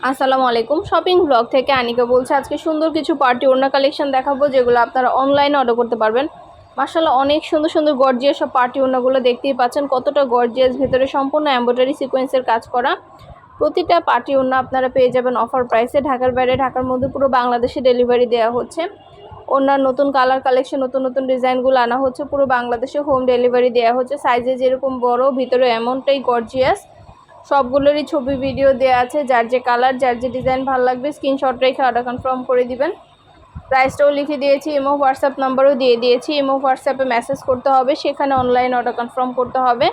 আসসালামু আলাইকুম। Shopping blog থেকে আনিকা বলছে, আজকে সুন্দর কিছু পার্টি ওড়না কালেকশন দেখাবো, যেগুলো আপনারা অনলাইনে অর্ডার করতে পারবেন। মার্শাল্লাহ অনেক সুন্দর সুন্দর গর্জিয়াস সব পার্টি ওড়নাগুলো দেখতেই পাচ্ছেন। কতটা গর্জিয়াস ভেতরে সম্পূর্ণ এম্ব্রয়ডারি সিকোয়েন্সের কাজ করা। প্রতিটা পার্টি ওড়না আপনারা পেয়ে যাবেন অফার প্রাইসে ঢাকার বাইরে, ঢাকার মধ্যে পুরো বাংলাদেশে ডেলিভারি দেওয়া হচ্ছে। ওনার নতুন কালার কালেকশন নতুন নতুন ডিজাইনগুলো আনা হচ্ছে। পুরো বাংলাদেশে হোম ডেলিভারি দেওয়া হচ্ছে। সাইজে যেরকম বড়, ভিতরে এমনটাই গর্জিয়াস সবগুলোরই ছবি ভিডিও দেওয়া আছে। যার যে কালার যার যে ডিজাইন ভালো লাগবে স্ক্রিনশট রেখে অর্ডার কনফার্ম করে দিবেন। প্রাইসটাও লিখে দিয়েছি ইমো হোয়াটসঅ্যাপ নাম্বারও দিয়ে দিয়েছি। ইমো হোয়াটসঅ্যাপে মেসেজ করতে হবে, সেখানে অনলাইন অর্ডার কনফার্ম করতে হবে।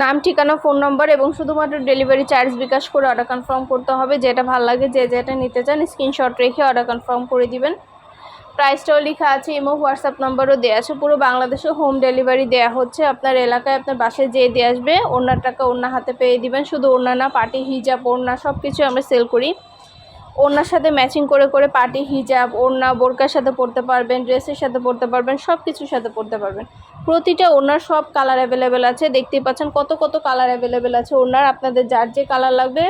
নাম, ঠিকানা ফোন নম্বর এবং শুধুমাত্র ডেলিভারি চার্জ বিকাশ করে অর্ডার কনফার্ম করতে হবে। যেটা ভালো লাগে, যে যেটা নিতে চান স্ক্রিনশট রেখে অর্ডার কনফার্ম করে দিবেন। প্রাইসটাও লেখা আছে ইমো হোয়াটসঅ্যাপ নাম্বারও দেওয়া আছে, পুরো বাংলাদেশে হোম ডেলিভারি দেওয়া হচ্ছে। আপনার এলাকায় আপনার বাসায় যেয়ে দিয়ে আসবে, ওনার টাকা ওনার হাতে পেয়ে দিবেন, শুধু ওনা না পার্টি হিজাব ওড়না সব কিছু আমরা সেল করি। ওনার সাথে ম্যাচিং করে করে পার্টি হিজাব ওড়না, বোরকার সাথে পরতে পারবেন ড্রেসের সাথে পরতে পারবেন সব কিছুর সাথে পরতে পারবেন। প্রতিটা ওনার সব কালার অ্যাভেলেবেল আছে, দেখতেই পাচ্ছেন কত কত কালার অ্যাভেলেবেল আছে ওনার আপনাদের যার যে কালার লাগবে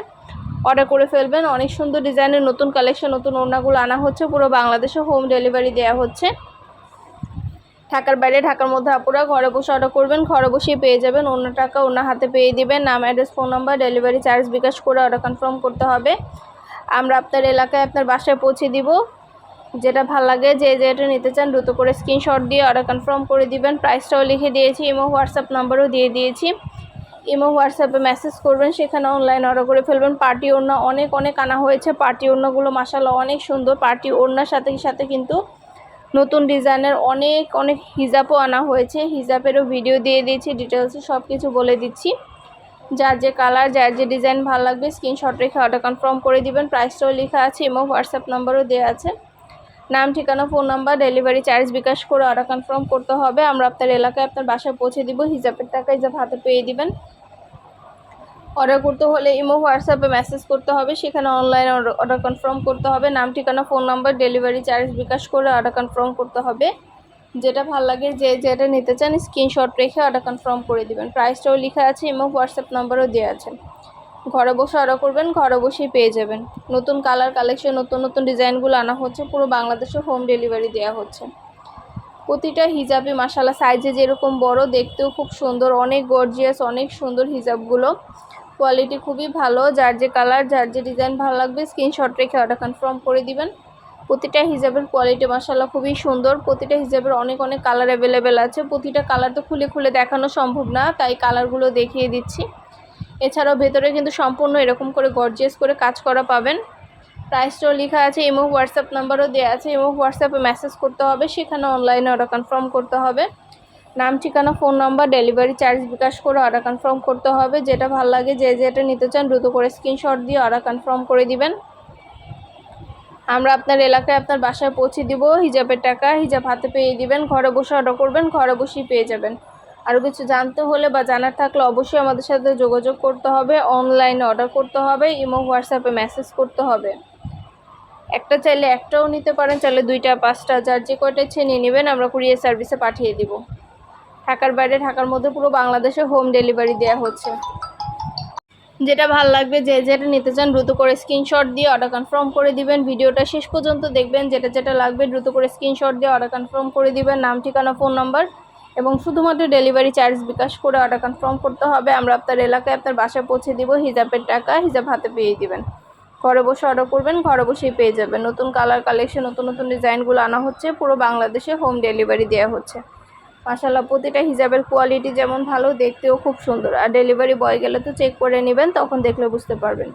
অর্ডার করে ফেলবেন। অনেক সুন্দর ডিজাইনের নতুন কালেকশন, নতুন ওড়নাগুলো আনা হচ্ছে। পুরো বাংলাদেশে হোম ডেলিভারি দেওয়া হচ্ছে। ঢাকার বাইরে, ঢাকার মধ্যে আপুরা ঘরে বসে অর্ডার করবেন। ঘরে বসেই পেয়ে যাবেন। অন্য টাকা অন্য হাতে পেয়ে দিবেন। নাম address phone number delivery charge bKash করে অর্ডার কনফার্ম করতে হবে। আমরা আপনার এলাকায় আপনার বাসায় পৌঁছে দিব। যেটা ভালো লাগে, যে যেটা নিতে চান দ্রুত করে স্ক্রিনশট দিয়ে অর্ডার কনফার্ম করে দিবেন। প্রাইসটাও লিখে দিয়েছি এবং হোয়াটসঅ্যাপ নাম্বারও দিয়ে দিয়েছি। ইমো হোয়াটসঅ্যাপে মেসেজ করবেন, সেখানে অনলাইন অর্ডার করে ফেলবেন। পার্টি ওড়না অনেক অনেক আনা হয়েছে। পার্টি ওড়নাগুলো মাসাল্লাহ অনেক সুন্দর। পার্টি ওড়নার সাথে সাথে কিন্তু নতুন ডিজাইনের অনেক অনেক হিজাবও আনা হয়েছে। হিজাবেরও ভিডিও দিয়ে দিয়েছি ডিটেলসে সব কিছু বলে দিচ্ছি। যার যে কালার যার যে ডিজাইন ভালো লাগবে স্ক্রিনশট রেখে অর্ডার কনফার্ম করে দিবেন। প্রাইসটাও লেখা আছে এবং হোয়াটসঅ্যাপ নাম্বারও দেওয়া আছে। নাম, ঠিকানা, phone number, delivery charge bKash করে অর্ডার কনফার্ম করতে হবে। আমরা আপনার এলাকায় আপনার বাসায় পৌঁছে দিব। হিজাবের টাকা হিজাব হাতে পেয়ে দিবেন। অর্ডার করতে হলে ইমো, হোয়াটসঅ্যাপে মেসেজ করতে হবে। সেখানে অনলাইন অর্ডার কনফার্ম করতে হবে। নাম, ঠিকানা, phone number, delivery charge bKash করে অর্ডার কনফার্ম করতে হবে। যেটা ভালো লাগে, যে যেটা নিতে চান স্ক্রিনশট রেখে অর্ডার কনফার্ম করে দিবেন। প্রাইসটাও লেখা আছে, ইমো, হোয়াটসঅ্যাপ নাম্বারও দেওয়া আছে। ঘরে বসে অর্ডার করবেন, ঘরে বসেই পেয়ে যাবেন। নতুন কালার কালেকশন নতুন নতুন ডিজাইনগুলো আনা হচ্ছে, পুরো বাংলাদেশে হোম ডেলিভারি দেওয়া হচ্ছে। প্রতিটা হিজাবই মাসালা সাইজে যেরকম বড়, দেখতেও খুব সুন্দর, অনেক গর্জিয়াস অনেক সুন্দর হিজাবগুলো। কোয়ালিটি খুবই ভালো, যার যে কালার যার যে ডিজাইন ভালো লাগবে স্ক্রিনশট রেখে অর্ডার কনফার্ম করে দিবেন। প্রতিটা হিজাবের কোয়ালিটি মাসাল্লাহ খুবই সুন্দর, প্রতিটা হিজাবের অনেক অনেক কালার অ্যাভেলেবেল আছে। প্রতিটা কালার তো খুলে খুলে দেখানো সম্ভব না, তাই কালারগুলো দেখিয়ে দিচ্ছি। এছাড়াও ভেতরে কিন্তু সম্পূর্ণ এরকম করে গর্জিয়াস করে কাজ করা পাবেন। প্রাইসটাও লেখা আছে ইমো হোয়াটসঅ্যাপ নাম্বারও দেওয়া আছে ইমো হোয়াটসঅ্যাপে মেসেজ করতে হবে সেখানে অনলাইনে অর্ডার কনফার্ম করতে হবে। নাম, ঠিকানা phone number delivery charge bKash করে অর্ডার কনফার্ম করতে হবে। যেটা ভালো লাগে, যে যেটা নিতে চান, দ্রুত করে স্ক্রিনশট দিয়ে অর্ডার কনফার্ম করে দিবেন। আমরা আপনার এলাকায় আপনার বাসায় পৌঁছে দিব, হিজাবের টাকা, হিজাব হাতে পেয়ে দিবেন, ঘরে বসে অর্ডার করবেন, ঘরে বসেই পেয়ে যাবেন। আরও কিছু জানতে হলে বা জানার থাকলে অবশ্যই আমাদের সাথে যোগাযোগ করতে হবে অনলাইনে অর্ডার করতে হবে ইমো হোয়াটসঅ্যাপে মেসেজ করতে হবে। একটা চাইলে একটাও নিতে পারেন, চাইলে দুইটা, পাঁচটা, যার যে কয়টা ইচ্ছে নিয়ে নেবেন, আমরা কুরিয়ার সার্ভিসে পাঠিয়ে দিব। ঢাকার বাইরে, ঢাকার মধ্যে পুরো বাংলাদেশে হোম ডেলিভারি দেওয়া হচ্ছে। যেটা ভালো লাগবে, যে যেটা নিতে চান দ্রুত করে স্ক্রিনশট দিয়ে অর্ডার কনফার্ম করে দিবেন। ভিডিওটা শেষ পর্যন্ত দেখবেন, যেটা যেটা লাগবে দ্রুত করে স্ক্রিনশট দিয়ে অর্ডার কনফার্ম করে দিবেন। নাম, ঠিকানা ফোন নাম্বার এবং শুধুমাত্র ডেলিভারি চার্জ বিকাশ করে অর্ডার কনফার্ম করতে হবে, আমরা আপনার এলাকায় আপনার বাসায় পৌঁছে দিব, হিজাবের টাকা, হিজাব হাতে পেয়ে দিবেন। ঘরে বসে অর্ডার করবেন, ঘরে বসেই পেয়ে যাবেন। নতুন কালার কালেকশন নতুন নতুন ডিজাইনগুলো আনা হচ্ছে, পুরো বাংলাদেশে হোম ডেলিভারি দেওয়া হচ্ছে। মাসাল্লাহ প্রতিটা হিজাবের কোয়ালিটি যেমন ভালো, দেখতেও খুব সুন্দর। আর ডেলিভারি বয় গেলে তো চেক করে নেবেন, তখন দেখলে বুঝতে পারবেন।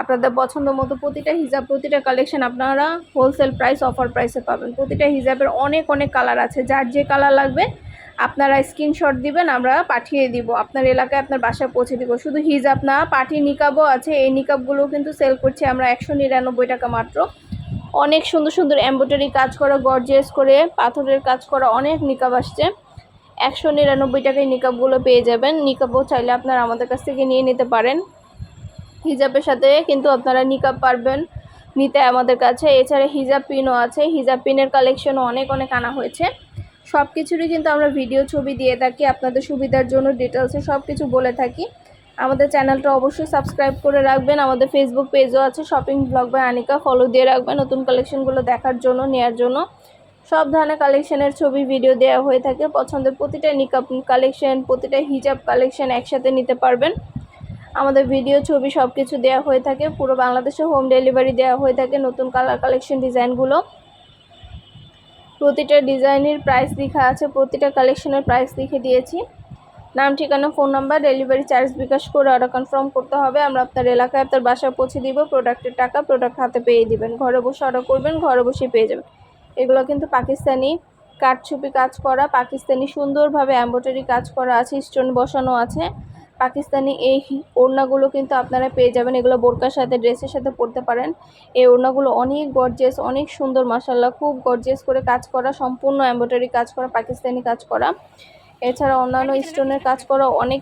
আপনাদের পছন্দ মতো প্রতিটা হিজাব, প্রতিটা কালেকশন আপনারা হোলসেল প্রাইস অফার প্রাইসে পাবেন। প্রতিটা হিজাবের অনেক অনেক কালার আছে। যার যে কালার লাগবে, আপনারা স্ক্রিনশট দিবেন, আমরা পাঠিয়ে দিব। আপনার এলাকায় আপনার বাসায় পৌঁছে দিব। শুধু হিজাব না পাঠি নিকাবও আছে। এই নিকাবগুলোও কিন্তু সেল করছি আমরা একশো নিরানব্বই টাকা মাত্র। অনেক সুন্দর সুন্দর এম্ব্রয়ডারি কাজ করা গর্জিয়াস করে পাথরের কাজ করা অনেক নিকাব আসছে। একশো নিরানব্বই টাকায় নিকাবগুলো পেয়ে যাবেন। নিকাবও চাইলে আপনারা আমাদের কাছ থেকে নিয়ে নিতে পারেন। হিজাবের সাথে কিন্তু আপনারা নিকাব পারবেন নিতে আমাদের কাছে। এছাড়া হিজাব পিনও আছে, হিজাব পিনের কালেকশনও অনেক অনেক আনা হয়েছে। সব কিছুরই কিন্তু আমরা ভিডিও ছবি দিয়ে থাকি, আপনাদের সুবিধার জন্য ডিটেলসে সব কিছু বলে থাকি। আমাদের চ্যানেলটা অবশ্যই সাবস্ক্রাইব করে রাখবেন, আমাদের ফেসবুক পেজও আছে shopping blog by Anika follow দিয়ে রাখবেন নতুন কালেকশনগুলো দেখার জন্য, নেয়ার জন্য। সব ধরনের কালেকশনের ছবি ভিডিও দেওয়া হয়ে থাকে, পছন্দের প্রতিটা নিকাপ কালেকশন প্রতিটা হিজাব কালেকশন একসাথে নিতে পারবেন। আমাদের ভিডিও ছবি সব কিছু দেওয়া হয়ে থাকে। পুরো বাংলাদেশে হোম ডেলিভারি দেওয়া হয়ে থাকে নতুন কালার কালেকশন ডিজাইনগুলো প্রতিটা ডিজাইনের প্রাইস লেখা আছে, প্রতিটা কালেকশনের প্রাইস লিখে দিয়েছি। নাম, ঠিকানা phone number delivery charge bKash করে অর্ডার কনফার্ম করতে হবে। আমরা আপনার এলাকায় আপনার বাসায় পৌঁছে দিব। প্রোডাক্টের টাকা প্রোডাক্ট হাতে পেয়ে দিবেন। ঘরে বসে অর্ডার করবেন, ঘরে বসে পেয়ে যাবেন। এগুলো কিন্তু পাকিস্তানি কাঠছুপি কাজ করা, পাকিস্তানি সুন্দরভাবে এম্ব্রয়ডারি কাজ করা আছে স্টোন বসানো আছে। পাকিস্তানি এই ওড়নাগুলো কিন্তু আপনারা পেয়ে যাবেন। এগুলো বোরকার সাথে ড্রেসের সাথে পরতে পারেন। এই ওড়নাগুলো অনেক গর্জেস অনেক সুন্দর মাসাল্লাহ খুব গর্জেস করে কাজ করা সম্পূর্ণ এম্ব্রয়ডারি কাজ করা পাকিস্তানি কাজ করা। এছাড়া অন্যান্য স্টোনের কাজ করা অনেক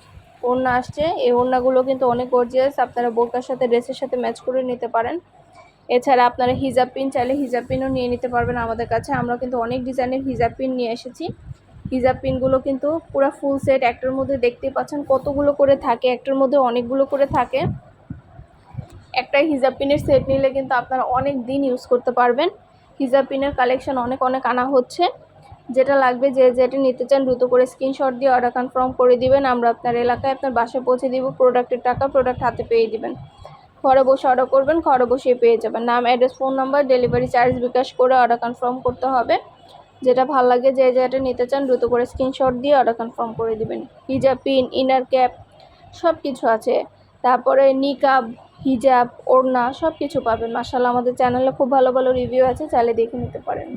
ওড়না আসছে। এই ওড়নাগুলো কিন্তু অনেক গর্জিয়াস আপনারা বোরকার সাথে ড্রেসের সাথে ম্যাচ করে নিতে পারেন। এছাড়া আপনারা হিজাব পিন চাইলে হিজাব পিনও নিয়ে নিতে পারবেন আমাদের কাছে। আমরা কিন্তু অনেক ডিজাইনের হিজাব পিন নিয়ে এসেছি। হিজাব পিনগুলো কিন্তু পুরো ফুল সেট একটার মধ্যে দেখতে পাচ্ছেন কতগুলো করে থাকে, একটার মধ্যে অনেকগুলো করে থাকে। একটা হিজাব পিনের সেট নিলে কিন্তু আপনারা অনেক দিন ইউজ করতে পারবেন। হিজাব পিনের কালেকশন অনেক অনেক আনা হচ্ছে। যেটা লাগবে যে যেটা নিতে চান দ্রুত করে স্ক্রিনশট দিয়ে অর্ডার কনফার্ম করে দিবেন। আমরা আপনার এলাকায় আপনার বাসায় পৌঁছে দিব প্রোডাক্টের টাকা প্রোডাক্ট হাতে পেয়ে দিবেন। ঘরে বসে অর্ডার করবেন, ঘরে বসে পেয়ে যাবেন। নাম address phone number delivery charge bKash করে অর্ডার কনফার্ম করতে হবে। যেটা ভালো লাগে যে জায়গাটা নিতে চান, দ্রুত করে স্ক্রিনশট দিয়ে অর্ডার কনফার্ম করে দিবেন। হিজাব পিন ইনার ক্যাপ সব কিছু আছে। তারপরে নিকাব হিজাব ওড়না সব কিছু পাবেন। মাসাল্লাহ আমাদের চ্যানেলে খুব ভালো ভালো রিভিউ আছে, চাইলে দেখে নিতে পারেন।